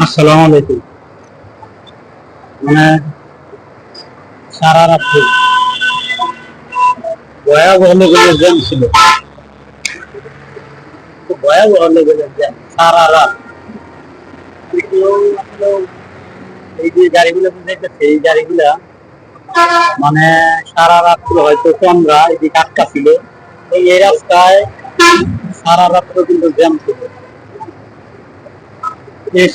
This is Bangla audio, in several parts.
আসসালামু আলাইকুম। মানে সারা রাত্রি ভয়াবহ ছিল। ভয়াবহ লেভেলের সারা রাত। এই যে গাড়িগুলো দেখতেছে, এই গাড়িগুলা মানে সারা হয়তো চন্দ্রা এদিকে আটকা ছিল। এই এই রাস্তায় সারা রাত্র কিন্তু জ্যাম ছিল। বেশ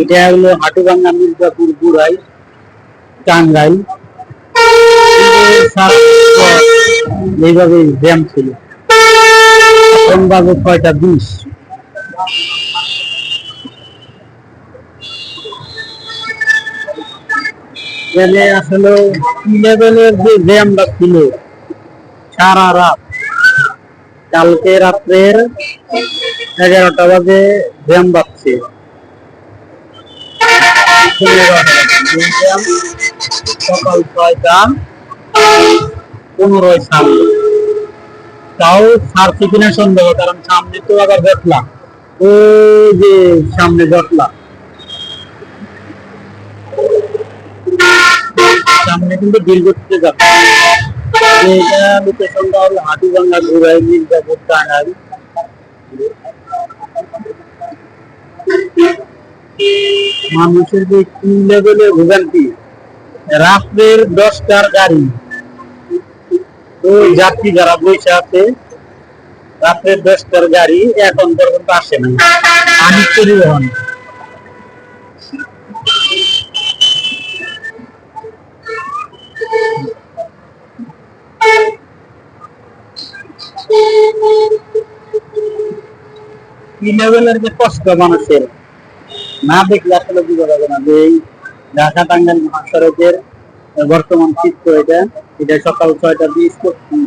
এটা হলো হাটুভাঙ্গা মির্জাপুর বুড়াই, টাঙ্গাইল। এইভাবে জ্যাম ছিল। এখন বাজে ছয়টা বিশ। এখানে লেভেলের যে জ্যামটা ছিল, সারা রাত। কালকে রাত্রের এগারোটা বাজে জ্যাম বাজছে। সকাল ছয়টা পনেরোই সাল তাও ছাড়ছে কিনা সন্দেহ কারণ সামনে তো আবার দেখলাম ওই যে সামনে দেখলাম সামনে কিন্তু দীর্ঘতে যাচ্ছে এটা লোকেশনটা হলো হাতিবাঙ্গা ঘুরাই মির্জাপুর টাঙ্গাইল মানুষের যে কি লেভেলের ভোগান্তি? রাত্রের দশটার গাড়ি। ওই যাত্রী যারা বসে আছে, রাত্রের দশটার গাড়ি এখন পর্যন্ত আসে না। আমি পরিবহন। কি লেভেলের যে কষ্ট মানুষের? না দেখলে আসলে বুঝা যাবে না যে এই ঢাকা টাঙ্গাইল মহাসড়কের বর্তমান চিত্র এটা। এটা সকাল ছয়টা বিশ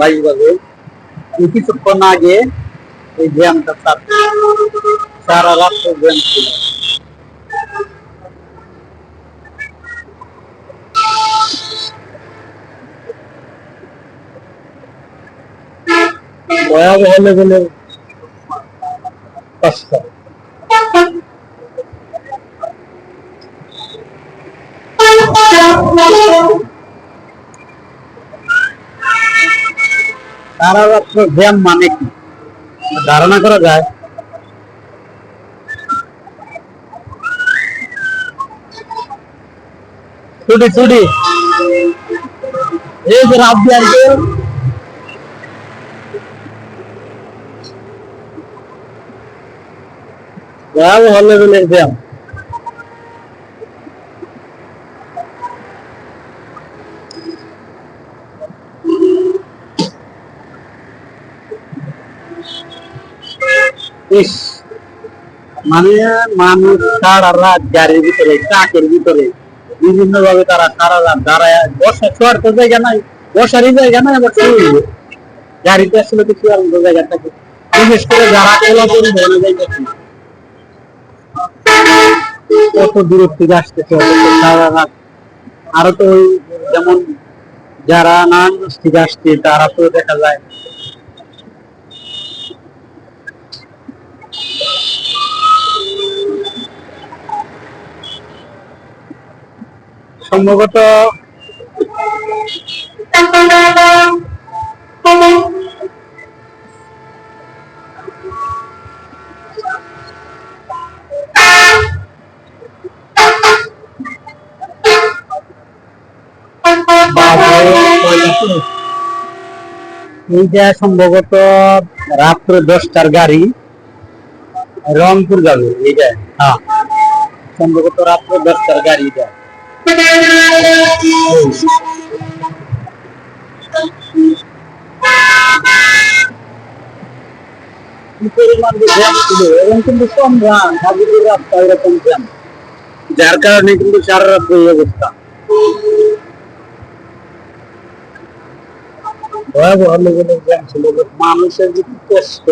বাইশ বাজে। কিছুক্ষণ আগে এই জ্যামটা সারা রাত্র জ্যাম ছিল। ভয়াবহ লেভেলের কষ্ট সারা রাত্র জ্যাম মানে কি? ধারণা করা যায়। ছুটি ছুটি। এই যে ভয়াবহ লেভেলের জ্যাম ইস। মানে মানুষ সারা রাত গাড়ির ভিতরে ট্রাকের ভিতরে বিভিন্ন ভাবে তারা সারা রাত দাঁড়ায়। বসা শোয়ার তো জায়গা নাই বসারই জায়গা নাই আবার গাড়িতে আসলে তো শোয়ার মতো জায়গা থাকে বিশেষ করে যারা কোলা পরিবহনে যাইতেছে কত দূর থেকে আসতেছে সারা রাত। আরও তো ওই যেমন যারা নারায়ণগঞ্জ থেকে আসছে তারা তো দেখা যায় সম্ভবত এইটা সম্ভবত রাত্র দশটার গাড়ি রংপুর যাবে, এইটা? হ্যাঁ। সম্ভবত রাত্র দশটার গাড়ি এটা। যার কারণে কিন্তু সারা রাত অবস্থা ভয়াবহ লেভেলের ছিল মানুষের যে কষ্ট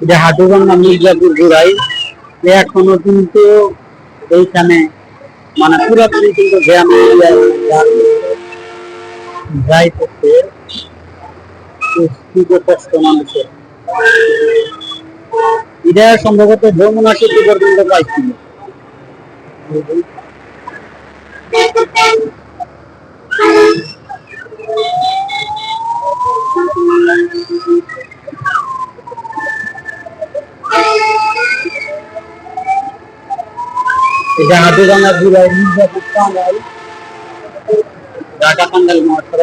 এটা হাটুগঙ্গা মির্জাপুর গোড়াই এখনও কিন্তু এইখানে মানে পুরোপুরি কিন্তু কষ্ট মানুষের এটা সম্ভবত যমুনা সেতু পর্যন্ত পাইছিল। এটা হাতিরাঙ্গা জেলার মির্জাপুর থানার ডাটা কান্দাল মাত্র